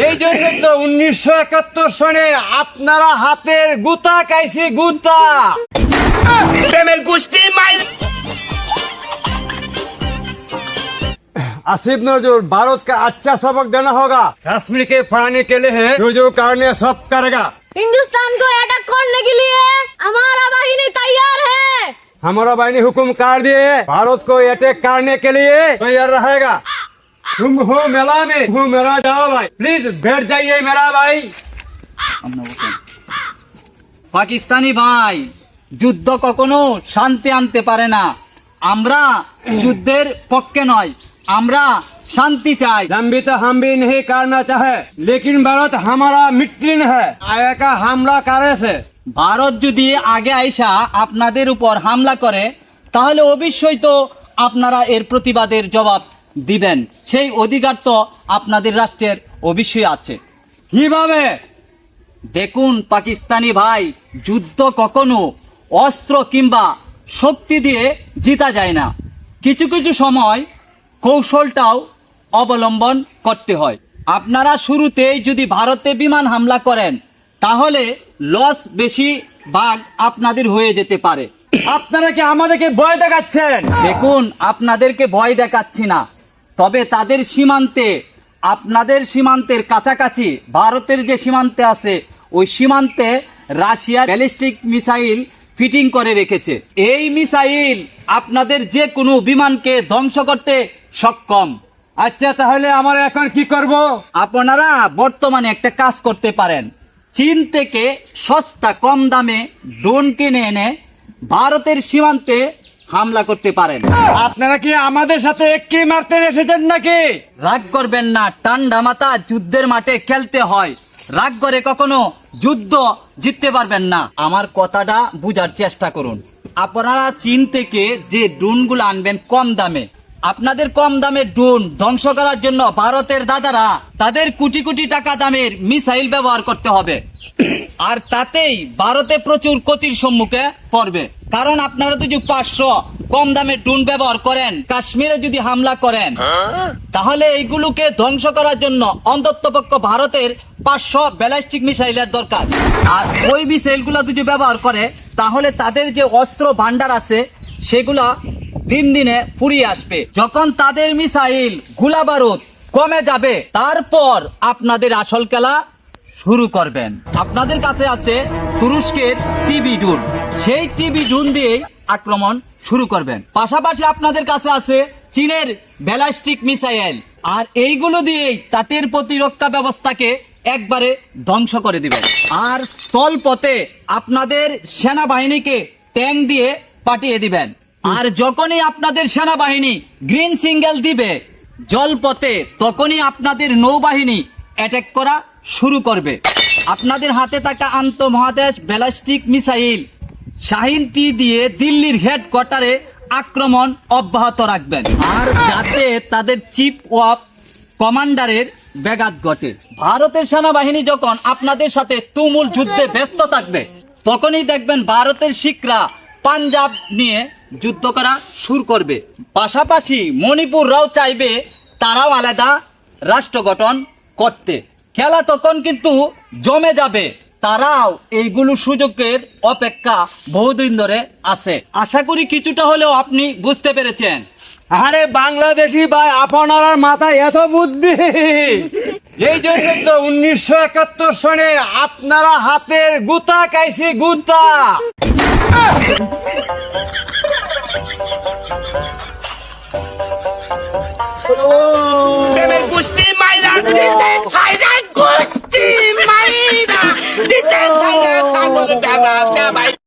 এই জন্য তো উনিশশো একাত্তর সনে আপনারা হাতের গুতা খাইছি গুতা প্রেমের কুস্তি মাইল आसिफ नजर भारत का अच्छा सबक देना होगा कश्मीर के पानी के लिए जो जो करने सब करेगा हिंदुस्तान को अटैक करने के लिए हमारा बाहिनी तैयार है हमारा भाई ने हुक्म कर दिए भारत को अटैक करने के लिए तैयार रहेगा तुम हो मेला में हूँ मेरा जाओ भाई प्लीज बैठ जाइए मेरा भाई পাকিস্তানি ভাই যুদ্ধ কখনো শান্তি আনতে পারে না আমরা যুদ্ধের পক্ষে নয় আমরা শান্তি চাই लंबी तो हम भी नहीं करना चाहे लेकिन भारत हमारा मित्र है आया का हमला करे से ভারত যদি আগে আইসা আপনাদের উপর হামলা করে তাহলে অবশ্যই তো আপনারা এর প্রতিবাদের জবাব দিবেন। সেই অধিকার তো আপনাদের রাষ্ট্রের অবশ্যই আছে। কীভাবে? দেখুন পাকিস্তানি ভাই যুদ্ধ কখনো অস্ত্র কিংবা শক্তি দিয়ে জিতা যায় না। কিছু কিছু সময় কৌশলটাও অবলম্বন করতে হয়। আপনারা শুরুতেই যদি ভারতে বিমান হামলা করেন তাহলে লস বেশি ভাগ আপনাদের হয়ে যেতে পারে। আপনারা কি আমাদেরকে ভয় দেখাচ্ছেন? দেখুন আপনাদেরকে ভয় দেখাচ্ছি না। তবে তাদের সীমান্তে আপনাদের সীমান্তের কাছাকাছি ভারতের যে সীমান্তে আছে ওই সীমান্তে রাশিয়া ব্যালিস্টিক মিসাইল ফিটিং করে রেখেছে। এই মিসাইল আপনাদের যে কোনো বিমানকে ধ্বংস করতে সক্ষম। আচ্ছা তাহলে আমরা এখন কি করব? আপনারা বর্তমানে একটা কাজ করতে পারেন। চীন থেকে সস্তা কম দামে ড্রোন কিনে এনে ভারতের সীমান্তে হামলা করতে পারেন। আপনারা কি আমাদের সাথে একটি মারতে এসেছেন নাকি? রাগ করবেন না ঠান্ডা মাথা যুদ্ধের মাঠে খেলতে হয়। রাগ করে কখনো যুদ্ধ জিততে পারবেন না। আমার কথাটা বুঝার চেষ্টা করুন। আপনারা চীন থেকে যে ড্রোনগুলো আনবেন কম দামে। আপনাদের কম দামের ড্রোন ধ্বংস করার জন্য ভারতের দাদারা তাদের কোটি কোটি টাকা দামের মিসাইল ব্যবহার করতে হবে। আর তাতেই ভারতে প্রচুর ক্ষতির সম্মুখে পড়বে। কারণ আপনারা তো যে পাঁচশো কম দামে ড্রোন ব্যবহার করেন কাশ্মীরে যদি হামলা করেন তাহলে এইগুলোকে ধ্বংস করার জন্য অন্ততপক্ষ ভারতের পাঁচশো ব্যালিস্টিক মিসাইলের দরকার। আর ওই মিসাইলগুলো যদি ব্যবহার করে তাহলে তাদের যে অস্ত্র ভান্ডার আছে সেগুলা দিন দিনে ফুরিয়ে আসবে। যখন তাদের মিসাইল গোলা বারুদ কমে যাবে তারপর আপনাদের আসল খেলা শুরু করবেন। আপনাদের কাছে আছে তুরস্কের টিভি ডুন সেই টিভি ডুন দিয়ে আক্রমণ শুরু করবেন। পাশাপাশি আপনাদের কাছে আছে চীনের ব্যালাস্টিক মিসাইল। আর এইগুলো দিয়েই তাদের প্রতিরক্ষা ব্যবস্থাকে একবারে ধ্বংস করে দিবেন। আর স্থলপথে আপনাদের সেনাবাহিনীকে ট্যাঙ্ক দিয়ে পাঠিয়ে দিবেন। আর যখনই আপনাদের সেনাবাহিনী গ্রিন সিঙ্গেল দিবে, জলপথে তখনই আপনাদের নৌবাহিনী অ্যাটাক করা শুরু করবে। আপনাদের হাতে থাকা আন্তঃমহাদেশ ব্যালিস্টিক মিসাইল শাহিন টি দিয়ে দিল্লির হেডকোয়ার্টারে আক্রমণ অব্যাহত রাখবেন। আর যাতে তাদের চিফ অফ কমান্ডারের ব্যাঘাত ঘটে। ভারতের সেনাবাহিনী যখন আপনাদের সাথে তুমুল যুদ্ধে ব্যস্ত থাকবে, তখনই দেখবেন ভারতের শিখরা পাঞ্জাব নিয়ে যুদ্ধ করা শুরু করবে। পাশাপাশি মণিপুররাও চাইবে তারাও আলাদা রাষ্ট্র গঠন করতে। খেলা তখন কিন্তু জমে যাবে। তারাও এইগুলো সুযোগের অপেক্ষা বহুদিন ধরে আছে। আশা করি কিছুটা হলেও আপনি বুঝতে পেরেছেন। আরে বাংলাদেশি ভাই, আপনার মাথায় এত বুদ্ধি? এই জন্য তো উনিশশো একাত্তর সনে আপনারা হাতের গুতা খাইছি, গুতা। ও